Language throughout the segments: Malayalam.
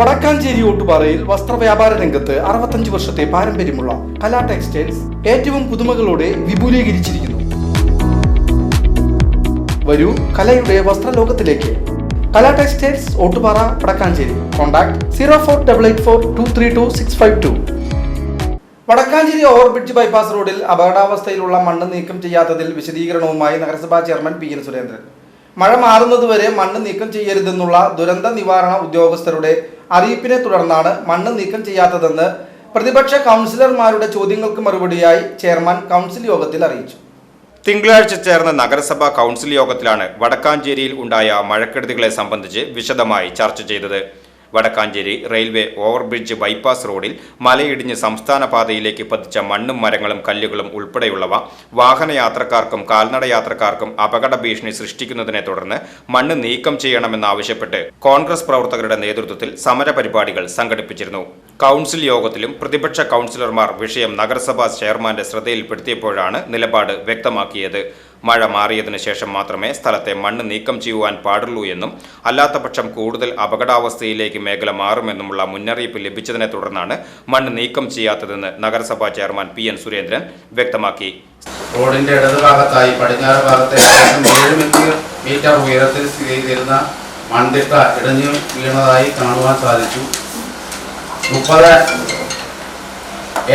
വടക്കാഞ്ചേരി ഓട്ടുപാറയിൽ വസ്ത്രവ്യാപാര രംഗത്ത് അറുപത്തഞ്ച് വർഷത്തെ പാരമ്പര്യമുള്ള കലാ ടെക്സ്റ്റൈൽസ് ഏറ്റവും പുതുമകളോടെ വിപുലീകരിച്ചിരിക്കുന്നു. വരൂ കലയുടെ വസ്ത്രലോകത്തിലേക്ക്. Kala textiles Ottupara Vadakkanchery. Contact zero four double eight four two three two six five two. Vadakkanchery overbridge bypass റോഡിൽ അപകടാവസ്ഥയിലുള്ള മണ്ണ് നീക്കം ചെയ്യാത്തതിൽ വിശദീകരണവുമായി നഗരസഭാ ചെയർമാൻ പി എൻ സുരേന്ദ്രൻ. മഴ മാറുന്നതുവരെ മണ്ണ് നീക്കം ചെയ്യരുതെന്നുള്ള ദുരന്ത നിവാരണ ഉദ്യോഗസ്ഥരുടെ അറിയിപ്പിനെ തുടർന്നാണ് മണ്ണ് നീക്കം ചെയ്യാത്തതെന്ന് പ്രതിപക്ഷ കൗൺസിലർമാരുടെ ചോദ്യങ്ങൾക്ക് മറുപടിയായി ചെയർമാൻ കൗൺസിൽ യോഗത്തിൽ അറിയിച്ചു. തിങ്കളാഴ്ച ചേർന്ന നഗരസഭാ കൗൺസിൽ യോഗത്തിലാണ് വടക്കാഞ്ചേരിയിൽ ഉണ്ടായ മഴക്കെടുതികളെ സംബന്ധിച്ച് വിശദമായി ചർച്ച ചെയ്തത്. വടക്കാഞ്ചേരി റെയിൽവേ ഓവർബ്രിഡ്ജ് ബൈപ്പാസ് റോഡിൽ മലയിടിഞ്ഞ് സംസ്ഥാന പാതയിലേക്ക് പതിച്ച മണ്ണും മരങ്ങളും കല്ലുകളും ഉൾപ്പെടെയുള്ളവ വാഹനയാത്രക്കാർക്കും കാൽനടയാത്രക്കാർക്കും അപകട ഭീഷണി സൃഷ്ടിക്കുന്നതിനെ തുടർന്ന് മണ്ണ് നീക്കം ചെയ്യണമെന്നാവശ്യപ്പെട്ട് കോൺഗ്രസ് പ്രവർത്തകരുടെ നേതൃത്വത്തിൽ സമരപരിപാടികൾ സംഘടിപ്പിച്ചിരുന്നു. കൗൺസിൽ യോഗത്തിലും പ്രതിപക്ഷ കൗൺസിലർമാർ വിഷയം നഗരസഭാ ചെയർമാന്റെ ശ്രദ്ധയിൽപ്പെടുത്തിയപ്പോഴാണ് നിലപാട് വ്യക്തമാക്കിയത്. മഴ മാറിയതിനു ശേഷം മാത്രമേ സ്ഥലത്തെ മണ്ണ് നീക്കം ചെയ്യുവാൻ പാടുള്ളൂ എന്നും അല്ലാത്തപക്ഷം കൂടുതൽ അപകടാവസ്ഥയിലേക്ക് മേഖല മാറുമെന്നുമുള്ള മുന്നറിയിപ്പ് ലഭിച്ചതിനെ തുടർന്നാണ് മണ്ണ് നീക്കം ചെയ്യാത്തതെന്ന് നഗരസഭാ ചെയർമാൻ പി എൻ സുരേന്ദ്രൻ വ്യക്തമാക്കി. റോഡിന്റെ ഇടതുഭാഗത്തായി പടിഞ്ഞാറ് ഭാഗത്തെ മീറ്റർ ഉയരത്തിൽ സ്ഥിതി ചെയ്തിരുന്ന മൺതിട്ട ഇടഞ്ഞു വീണതായി കാണുവാൻ സാധിച്ചു. മുപ്പത്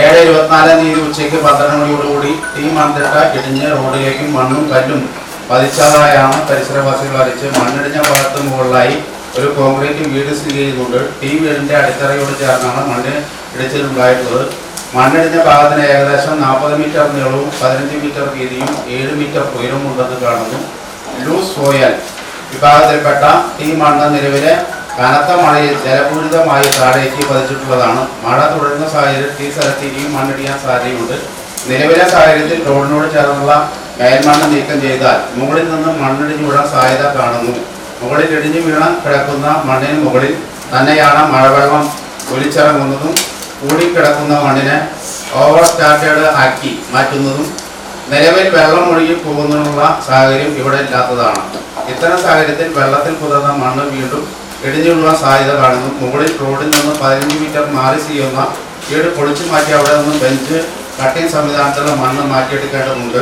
ഏഴ് ഇരുപത്തിനാലാം തീയതി ഉച്ചയ്ക്ക് പന്ത്രണ്ട് മണിയോടുകൂടി ഈ മൺതിട്ട ഇടിഞ്ഞ് റോഡിലേക്കും മണ്ണും കല്ലും പതിച്ചതായാണ് പരിസരവാസികൾ അറിയിച്ച് മണ്ണിടിഞ്ഞ ഭാഗത്ത് മുകളിലായി ഒരു കോൺക്രീറ്റ് വീട് സ്ഥിതി ചെയ്യുന്നുണ്ട് ഈ വീടിന്റെ അടിത്തറയോട് ചേർന്നാണ് മണ്ണ് ഇടിച്ചിലുണ്ടായിട്ടുള്ളത്. മണ്ണിടിഞ്ഞ ഭാഗത്തിന് ഏകദേശം നാൽപ്പത് മീറ്റർ നീളവും പതിനഞ്ച് മീറ്റർ വീതിയും ഏഴ് മീറ്റർ ഉയരവും ഉണ്ടെന്ന് കാണുന്നു. ലൂസ് സോയൽ വിഭാഗത്തിൽപ്പെട്ട ഈ മണ്ണ് നിലവിലെ കനത്ത മഴയിൽ ജലപൂരിതമായി താഴേക്ക് പതിച്ചിട്ടുള്ളതാണ്. മഴ തുടരുന്ന സാഹചര്യത്തിൽ ഈ സ്ഥലത്ത് ഇനിയും മണ്ണിടിയാൻ സാധ്യതയുണ്ട്. നിലവിലെ സാഹചര്യത്തിൽ റോഡിനോട് ചേർന്നുള്ള മേൽമണ്ണ് നീക്കം ചെയ്താൽ മുകളിൽ നിന്ന് മണ്ണിടിഞ്ഞു വീഴാൻ സാധ്യത കാണുന്നു. മുകളിൽ ഇടിഞ്ഞു വീണ കിടക്കുന്ന മണ്ണിന് മുകളിൽ തന്നെയാണ് മഴവെള്ളം ഒലിച്ചിറങ്ങുന്നതും കൂടിക്കിടക്കുന്ന മണ്ണിനെ ഓവർ സ്റ്റാർട്ടേഡ് ആക്കി മാറ്റുന്നതും നിലവിൽ വെള്ളം ഒഴുകി പോകുന്നതിനുള്ള സാഹചര്യം ഇവിടെ ഇല്ലാത്തതാണ്. ഇത്തരം സാഹചര്യത്തിൽ വെള്ളത്തിൽ പുതർന്ന മണ്ണ് വീണ്ടും ഇടിഞ്ഞുള്ള സാധ്യത കാണുന്നു. മുകളിൽ റോഡിൽ നിന്ന് പതിനഞ്ച് മീറ്റർ മാറി ചെയ്യുന്ന വീട് പൊളിച്ചു മാറ്റി അവിടെ നിന്ന് ബെഞ്ച് കട്ടിംഗ് സംവിധാനത്തിലുള്ള മണ്ണ് മാറ്റിയെടുക്കേണ്ടതുണ്ട്.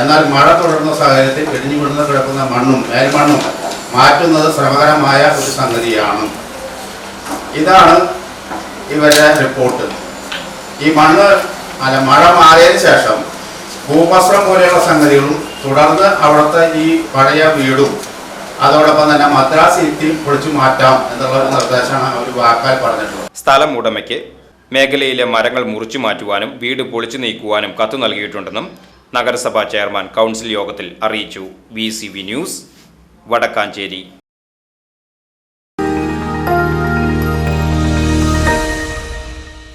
എന്നാൽ മഴ തുടരുന്ന സാഹചര്യത്തിൽ ഇടിഞ്ഞു വിടുന്ന കിടക്കുന്ന മണ്ണും മേൽമണ്ണും മാറ്റുന്നത് ശ്രമകരമായ ഒരു സംഗതിയാണ്. ഇതാണ് ഇവരുടെ റിപ്പോർട്ട്. ഈ മണ്ണ് അല്ല മഴ മാറിയതിനു ശേഷം ഭൂവസ്ത്രം പോലെയുള്ള സംഗതികളും തുടർന്ന് അവിടുത്തെ ഈ പഴയ വീടും അതോടൊപ്പം തന്നെ മദ്രാസ് പൊളിച്ചു മാറ്റാം എന്നുള്ള നിർദ്ദേശമാണ് അവർ വാക്കാൽ പറഞ്ഞിട്ടുള്ളത്. സ്ഥലം ഉടമയ്ക്ക് മേഖലയിലെ മരങ്ങൾ മുറിച്ചു മാറ്റുവാനും വീട് പൊളിച്ചു നീക്കുവാനും കത്ത് നൽകിയിട്ടുണ്ടെന്നും നഗരസഭാ ചെയർമാൻ കൗൺസിൽ യോഗത്തിൽ അറിയിച്ചു. V news Vadakkanchery.